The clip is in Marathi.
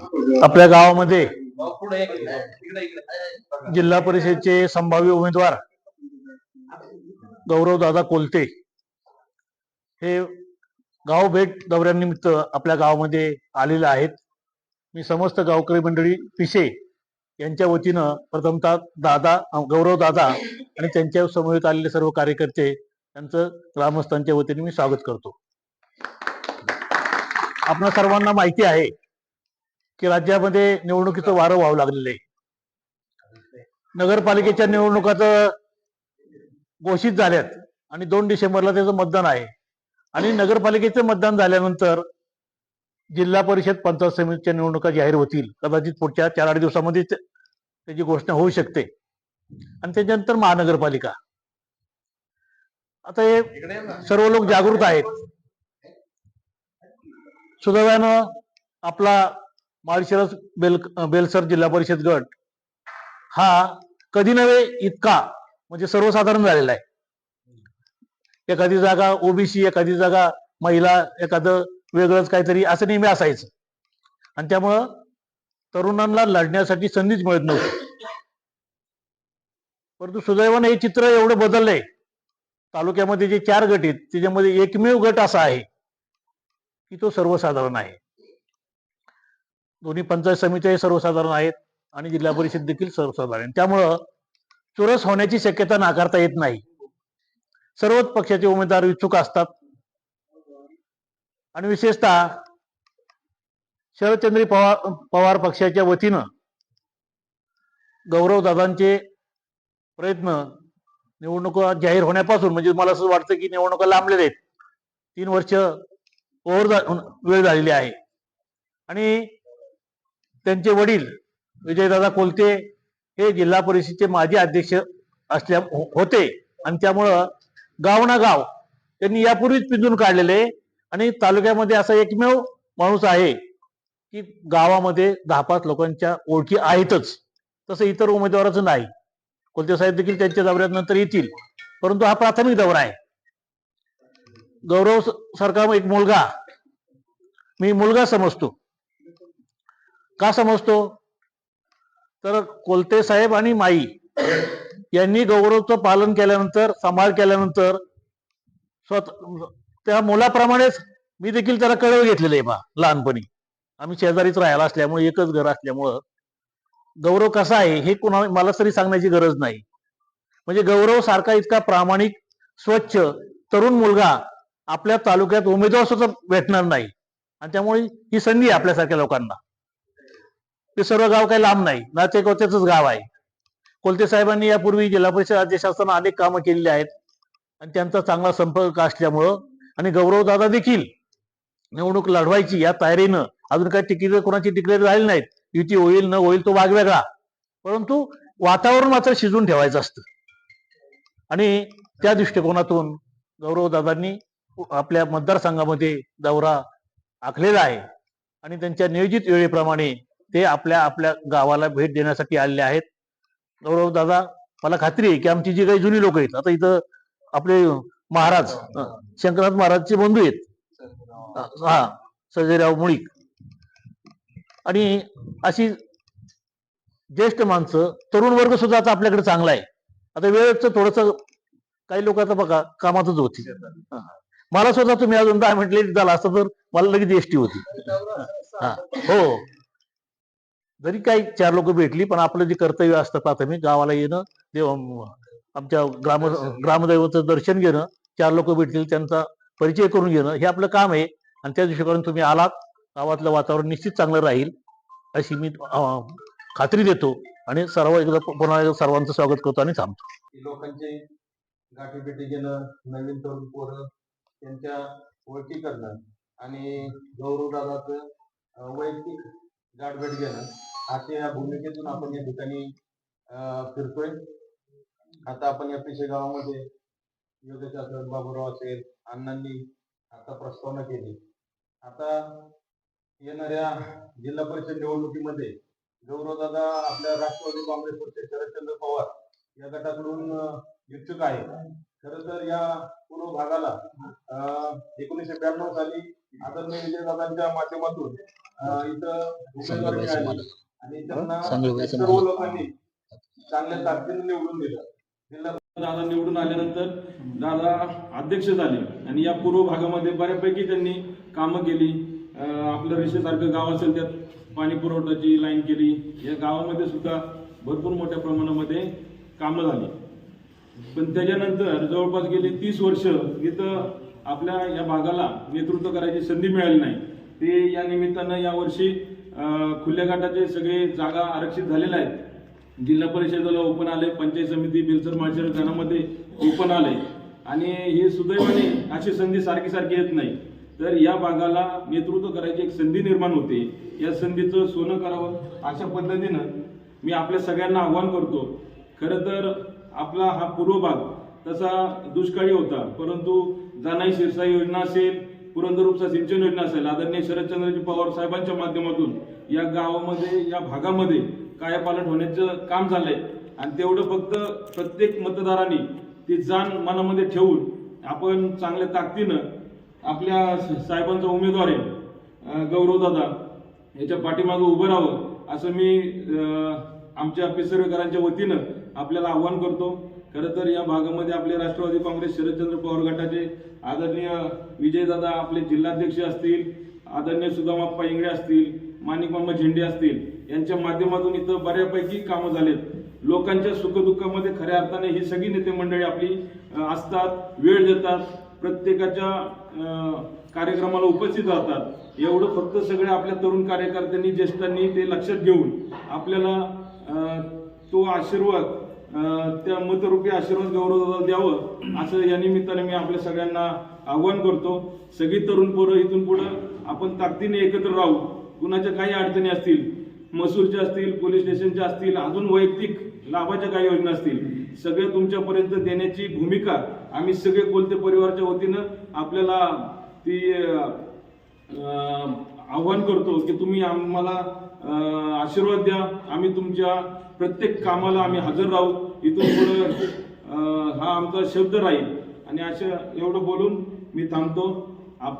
आपल्या गावामध्ये जिल्हा परिषदेचे संभाव्य उमेदवार गौरव दादा कोलते हे गाव भेट दौऱ्यानिमित्त आपल्या गावामध्ये आलेले आहेत. मी समस्त गावकरी मंडळी पिशे यांच्या वतीनं प्रथमतः दादा गौरव दादा आणि त्यांच्या समवेत आलेले सर्व कार्यकर्ते यांचं ग्रामस्थांच्या वतीने मी स्वागत करतो. आपणा सर्वांना माहिती आहे की राज्यामध्ये निवडणुकीचं वारं व्हावं लागलेलं आहे. नगरपालिकेच्या निवडणुका तर घोषित झाल्यात आणि दोन डिसेंबरला त्याचं मतदान आहे. आणि नगरपालिकेचं मतदान झाल्यानंतर जिल्हा परिषद पंचायत समितीच्या निवडणुका जाहीर होतील. कदाचित पुढच्या चार आठ दिवसामध्ये त्याची घोषणा होऊ शकते. आणि त्याच्यानंतर महानगरपालिका. आता हे सर्व लोक जागृत आहेत. सुदैवानं आपला माळशिरस बेल बेलसर जिल्हा परिषद गट. हा कधी नव्हे इतका. म्हणजे सर्वसाधारण झालेला आहे. एखादी जागा ओबीसी एखादी जागा महिला एखादं वेगळंच काहीतरी असं नेहमी असायचं. आणि त्यामुळं तरुणांना लढण्यासाठी संधीच मिळत नव्हती. परंतु सुदैवानं हे चित्र एवढं बदललंय. तालुक्यामध्ये जे चार गट आहेत त्याच्यामध्ये एकमेव गट असा आहे की तो सर्वसाधारण आहे. दोन्ही पंचायत समित्याही सर्वसाधारण आहेत आणि जिल्हा परिषद देखील सर्वसाधारण त्यामुळं चुरस होण्याची शक्यता नाकारता येत नाही. सर्वच पक्षाचे उमेदवार इच्छुक असतात. आणि विशेषतः शरदचंद्र पवार पवार पक्षाच्या वतीनं गौरव दादांचे प्रयत्न निवडणुका जाहीर होण्यापासून म्हणजे मला असं वाटतं की निवडणुका लांबलेल्या आहेत. तीन वर्ष ओव्हर वेळ झालेली आहे. आणि त्यांचे वडील विजयदादा कोलते हे जिल्हा परिषदेचे माजी अध्यक्ष असल्या हो- होते. आणि त्यामुळं गाव ना गाव त्यांनी यापूर्वीच पिंजून काढलेले आणि तालुक्यामध्ये असा एकमेव माणूस आहे की गावामध्ये दहा पाच लोकांच्या ओळखी आहेतच. तसं इतर उमेदवाराचं नाही. कोलते साहेब देखील त्यांच्या दौऱ्यात नंतर येतील. परंतु हा प्राथमिक दौरा आहे. गौरव सरकार एक मुलगा. मी मुलगा समजतो. का समजतो? तर कोलते साहेब आणि माई यांनी गौरवचं पालन केल्यानंतर सांभाळ केल्यानंतर स्वतः त्या मुलाप्रमाणेच मी देखील त्याला कळव घेतलेलं आहे बा लहानपणी. आम्ही शेजारीच राहायला असल्यामुळे एकच घर असल्यामुळं. गौरव कसा आहे हे कुणा मला तरी सांगण्याची गरज नाही. म्हणजे गौरव सारखा इतका प्रामाणिक स्वच्छ तरुण मुलगा आपल्या तालुक्यात उमेदवार सुद्धा भेटणार नाही. आणि त्यामुळे ही संधी आहे आपल्यासारख्या लोकांना. ते सर्व गाव काही लांब नाही. नातेकोत्याच गाव आहे. कोलते साहेबांनी यापूर्वी जिल्हा परिषद राज्य शासनानं अनेक कामं केलेली आहेत. आणि त्यांचा चांगला संपर्क असल्यामुळं आणि गौरवदादा देखील निवडणूक लढवायची या तयारीनं अजून काही तिकीट कोणाची डिक्लेअर झाली नाहीत. युती होईल न होईल तो भाग वेगळा. परंतु वातावरण मात्र शिजून ठेवायचं असतं. आणि त्या दृष्टिकोनातून गौरवदादांनी आपल्या मतदारसंघामध्ये दौरा आखलेला आहे. आणि त्यांच्या नियोजित वेळेप्रमाणे ते आपल्या आपल्या गावाला भेट देण्यासाठी आलेले आहेत. गौरव दादा मला खात्री आहे की आमची जी काही जुनी लोक आहेत आता इथं आपले महाराज शंकरनाथ महाराजचे बंधू आहेत. हा सजयराव मुळीक. आणि अशी ज्येष्ठ माणसं तरुण वर्ग सुद्धा आता आपल्याकडे चांगला आहे. आता वेळेचं थोडस काही लोक आता बघा कामातच होती. मला सुद्धा तुम्ही अजून दहा मिनिट लेट झाला असता तर मला लगेच एसटी होती. हा. हो. जरी काही चार लोक भेटली पण आपलं जे कर्तव्य असतं प्राथमिक गावाला येणं देव आमच्या ग्राम ग्रामदैवचं दर्शन घेणं चार लोक भेटतील त्यांचा परिचय करून घेणं हे आपलं काम आहे. आणि त्या दृष्टीकोनातून तुम्ही आलात गावातलं वातावरण निश्चित चांगलं राहील अशी मी खात्री देतो. आणि सर्व एकदा पुन्हा एकदा सर्वांचं स्वागत करतो आणि थांबतो. की लोकांचे गाठीभेटी घेणं नवीन तरुण पोरं त्यांच्या ओळखी करणं आणि गौरव दादाचं वैयक्तिक गाठभेट घेणं. आता या भूमिकेतून आपण या ठिकाणी अं, फिरतोय. आता आपण या पिशे गावामध्ये योगेश असेल बाबूराव असेल अण्णांनी आता प्रस्तावना केली. आता येणाऱ्या जिल्हा परिषद निवडणुकीमध्ये गौरवदादा आपल्या राष्ट्रवादी काँग्रेस पक्ष शरदचंद्र पवार या गटाकडून इच्छुक आहे. खर तर या पूर्व भागाला एकोणीसशे ब्याण्णव साली आदरणीय विजयदादांच्या माध्यमातून सर्व. लोकांनी चांगल्या ताकदीने निवडून दिलं. दादा निवडून आल्यानंतर दादा अध्यक्ष झाले. आणि या पूर्व भागामध्ये बऱ्यापैकी त्यांनी कामं केली. आपलं रिसेसारखं गाव असेल त्यात पाणी पुरवठ्याची लाईन केली. या गावामध्ये सुद्धा भरपूर मोठ्या प्रमाणामध्ये कामं झाली. पण त्याच्यानंतर जवळपास गेली तीस वर्ष इथं आपल्या या भागाला नेतृत्व करायची संधी मिळाली नाही. ते या निमित्तानं यावर्षी खुल्या गटाचे सगळे जागा आरक्षित झालेल्या आहेत. जिल्हा परिषदेला ओपन आले पंचायत समिती बिलसर माळशेर गणामध्ये ओपन आले. आणि हे सुदैवाने अशी संधी सारखी सारखी येत नाही. तर या भागाला नेतृत्व करायची एक संधी निर्माण होते. या संधीचं सोनं करावं अशा पद्धतीनं मी आपल्या सगळ्यांना आव्हान करतो. खरं तर आपला हा पूर्व भाग तसा दुष्काळी होता परंतु जानाई शिरसाई योजना असेल पुरंदर उपसा सिंचन योजना असेल आदरणीय शरदचंद्रजी पवार साहेबांच्या माध्यमातून या गावामध्ये या भागामध्ये कायापालट होण्याचं काम झालंय. आणि तेवढं फक्त प्रत्येक मतदारांनी ती जाण मनामध्ये ठेवून आपण चांगल्या ताकदीनं आपल्या साहेबांचा उमेदवार आहे गौरवदादा याच्या पाठीमागं उभं राहावं असं मी आमच्या पिसर्वेकरांच्या वतीनं आपल्याला आव्हान करतो. खरं तर या भागामध्ये आपले राष्ट्रवादी काँग्रेस शरदचंद्र पवार गटाचे आदरणीय विजयदादा आपले जिल्हाध्यक्ष असतील आदरणीय सुदामाप्पा इंगळे असतील माणिकमामा झेंडे असतील यांच्या माध्यमातून इथं बऱ्यापैकी कामं झालेत. लोकांच्या सुखदुःखामध्ये खऱ्या अर्थाने ही सगळी नेते मंडळी आपली असतात वेळ देतात प्रत्येकाच्या कार्यक्रमाला उपस्थित राहतात. एवढं फक्त सगळे आपल्या तरुण कार्यकर्त्यांनी ज्येष्ठांनी ते लक्षात घेऊन आपल्याला तो आशीर्वाद त्या मतरूपी आशीर्वाद गौरव द्यावं असं या निमित्ताने मी आपल्या सगळ्यांना आव्हान करतो. सगळी तरुण पोरं इथून पुढं आपण ताकदीने एकत्र राहू. कुणाच्या काही अडचणी असतील मसूरच्या असतील पोलीस स्टेशनच्या असतील अजून वैयक्तिक लाभाच्या काही योजना असतील सगळ्या तुमच्यापर्यंत देण्याची भूमिका आम्ही सगळे कोलते परिवारच्या वतीनं आपल्याला ती आव्हान करतो की तुम्ही आम्हाला आशीर्वाद द्या. आम्ही तुमच्या प्रत्येक कामाला आम्ही हजर राहू. इथून पुढे हा आमचा शब्द राहील. आणि अशा एवढं बोलून मी थांबतो.